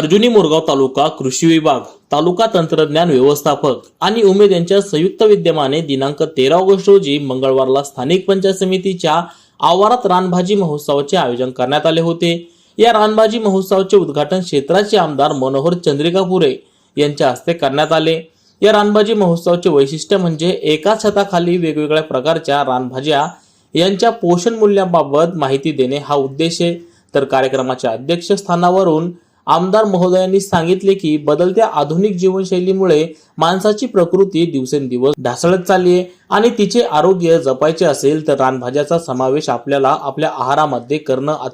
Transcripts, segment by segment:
अर्जुनी मोरगाव तालुका कृषी विभाग तालुका तंत्रज्ञान व्यवस्थापक आणि उमेद यांच्या संयुक्त विद्यमाने दिनांक तेरा ऑगस्ट रोजी मंगळवारला स्थानिक पंचायत समितीच्या आवारात रानभाजी महोत्सवाचे आयोजन करण्यात आले होते. या रानभाजी महोत्सवाचे उद्घाटन क्षेत्राचे आमदार मनोहर चंद्रिका पुरे यांच्या हस्ते करण्यात आले. या रानभाजी महोत्सवाचे वैशिष्ट्य म्हणजे एकाच छताखाली वेगवेगळ्या प्रकारच्या रानभाज्या यांच्या पोषण मूल्याबाबत माहिती देणे हा उद्देश आहे. तर कार्यक्रमाच्या अध्यक्षस्थानावरून आमदार महोदयांनी सांगितले की बदलत्या आधुनिक जीवनशैलीमुळे माणसाची प्रकृती दिवसेंदिवस ढासळत चालली आहे आणि तिचे आरोग्य जपायचे असेल तर रानभाज्याचा समावेश आपल्याला आपल्या आहारामध्ये करणं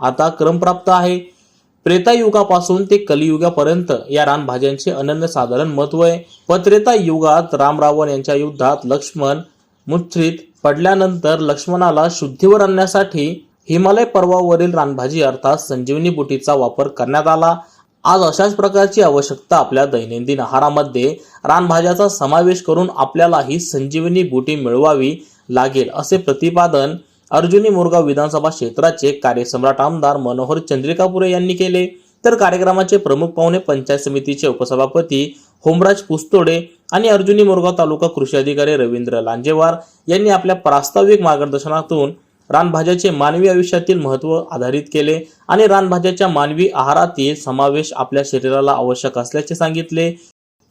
आता क्रमप्राप्त आहे. त्रेतायुगापासून ते कलियुगापर्यंत या रानभाज्यांचे अनन्यसाधारण महत्त्व आहे. व त्रेता युगात राम रावण यांच्या युद्धात लक्ष्मण मुच्छ्रित पडल्यानंतर लक्ष्मणाला शुद्धीवर आणण्यासाठी हिमालय पर्वावरील रानभाजी अर्थात संजीवनी बुटीचा वापर करण्यात आला. आज अशाच प्रकारची आवश्यकता आपल्या दैनंदिन आहारामध्ये रानभाज्याचा समावेश करून आपल्याला ही संजीवनी बुटी मिळवावी लागेल असे प्रतिपादन अर्जुनी मोरगाव विधानसभा क्षेत्राचे कार्यसम्राट आमदार मनोहर चंद्रिकापुरे यांनी केले. तर कार्यक्रमाचे प्रमुख पाहुणे पंचायत समितीचे उपसभापती होमराज पुस्तोडे आणि अर्जुनी मोरगाव तालुका कृषी अधिकारी रवींद्र लांजेवार यांनी आपल्या प्रास्ताविक मार्गदर्शनातून रानभाज्याचे मानवी आयुष्यातील महत्त्व आधारित केले आणि रानभाज्याच्या मानवी आहारातील समावेश आपल्या शरीराला आवश्यक असल्याचे सांगितले.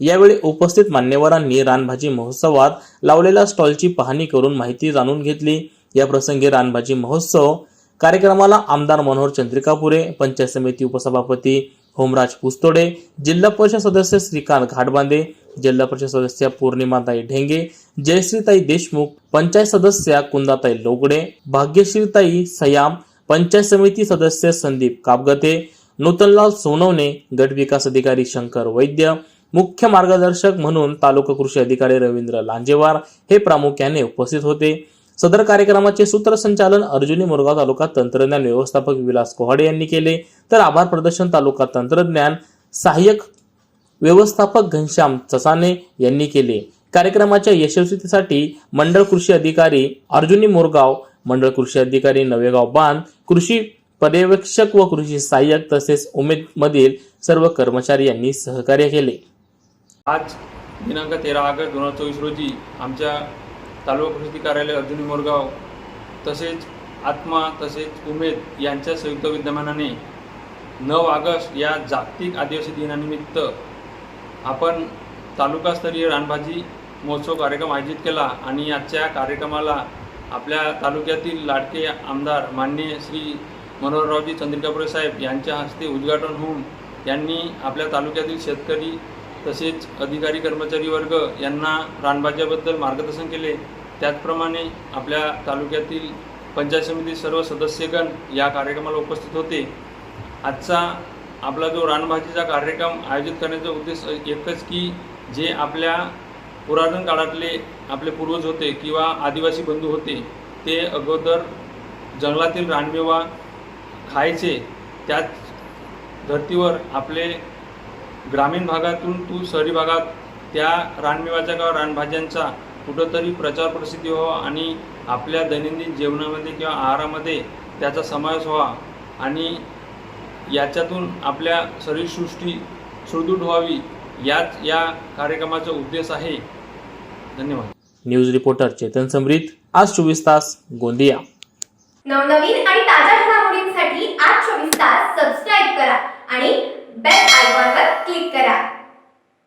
यावेळी उपस्थित मान्यवरांनी रानभाजी महोत्सवात लावलेल्या स्टॉलची पाहणी करून माहिती जाणून घेतली. या प्रसंगी रानभाजी महोत्सव कार्यक्रमाला आमदार मनोहर चंद्रिकापुरे पंचायत समिती उपसभापती होमराज पुस्तोडे जिल्हा परिषद सदस्य श्रीकांत घाटबांदे जिल्हा परिषद सदस्य पौर्णिमाताई ढेंगे जयश्रीताई देशमुख पंचायत सदस्या कुंदाताई लोगडे भाग्यश्रीताई सयाम पंचायत समिती सदस्य संदीप कापगते नूतनलाल सोनवणे गट विकास अधिकारी शंकर वैद्य मुख्य मार्गदर्शक म्हणून तालुका कृषी अधिकारी रवींद्र लांजेवार हे प्रामुख्याने उपस्थित होते. सदर कार्यक्रमाचे सूत्रसंचालन अर्जुनी मुरगाव तालुका तंत्रज्ञान व्यवस्थापक विलास कोहाडे यांनी केले. तर आभार प्रदर्शन तालुका तंत्रज्ञान सहाय्यक व्यवस्थापक घनश्याम चसाने यांनी केले. कार्यक्रमाच्या यशस्वीतेसाठी मंडळ कृषी अधिकारी अर्जुनी मोरगाव मंडळ कृषी अधिकारी नवेगाव बांध कृषी पर्यवेक्षक व कृषी सहाय्यक तसेच उमेद मधील सर्व कर्मचारी यांनी सहकार्य केले. आज दिनांक तेरा ऑगस्ट दोन हजार चोवीस रोजी आमच्या तालुका कृषी कार्यालय अर्जुनी मोरगाव तसेच आत्मा तसेच उमेद यांच्या संयुक्त विद्यमानाने नऊ ऑगस्ट या जागतिक आदिवासी दिनानिमित्त आपण तालुकास्तरीय रानभाजी महोत्सव कार्यक्रम आयोजित केला आणि आजच्या कार्यक्रमाला आपल्या तालुक्यातील लाडके आमदार माननीय श्री मनोहररावजी चंद्रिकापुरे साहेब यांच्या हस्ते उद्घाटन होऊन यांनी आपल्या तालुक्यातील शेतकरी तसेच अधिकारी कर्मचारी वर्ग यांना रानभाज्याबद्दल मार्गदर्शन केले. त्याचप्रमाणे आपल्या तालुक्यातील पंचायत समिती सर्व सदस्यगण या कार्यक्रमाला उपस्थित होते. आजचा आपला जो रानभाजीचा कार्यक्रम आयोजित करण्याचा उद्देश एकच की जे आपल्या पुरातन काळातले आपले पूर्वज होते किंवा आदिवासी बंधू होते ते अगोदर जंगलातील रानमेवा खायचे त्याच धर्तीवर आपले ग्रामीण भागातून तू शहरी भागात त्या रानमेवाच्या किंवा रानभाज्यांचा कुठंतरी प्रचार प्रसिद्धी व्हावा आणि आपल्या दैनंदिन जेवणामध्ये किंवा आहारामध्ये त्याचा समावेश व्हावा. आणि याच्यातून आपल्या शरीरसृष्टी सुदृढ व्हावी याच या कार्यक्रमाचा उद्देश आहे. धन्यवाद. न्यूज रिपोर्टर चेतन समरीत आज चोवीस तास गोंदिया. नवनवीन आणि ताज्या घडामोडींसाठी आज चोवीस तास सबस्क्राईब करा आणि बेल आयकॉनवर क्लिक करा.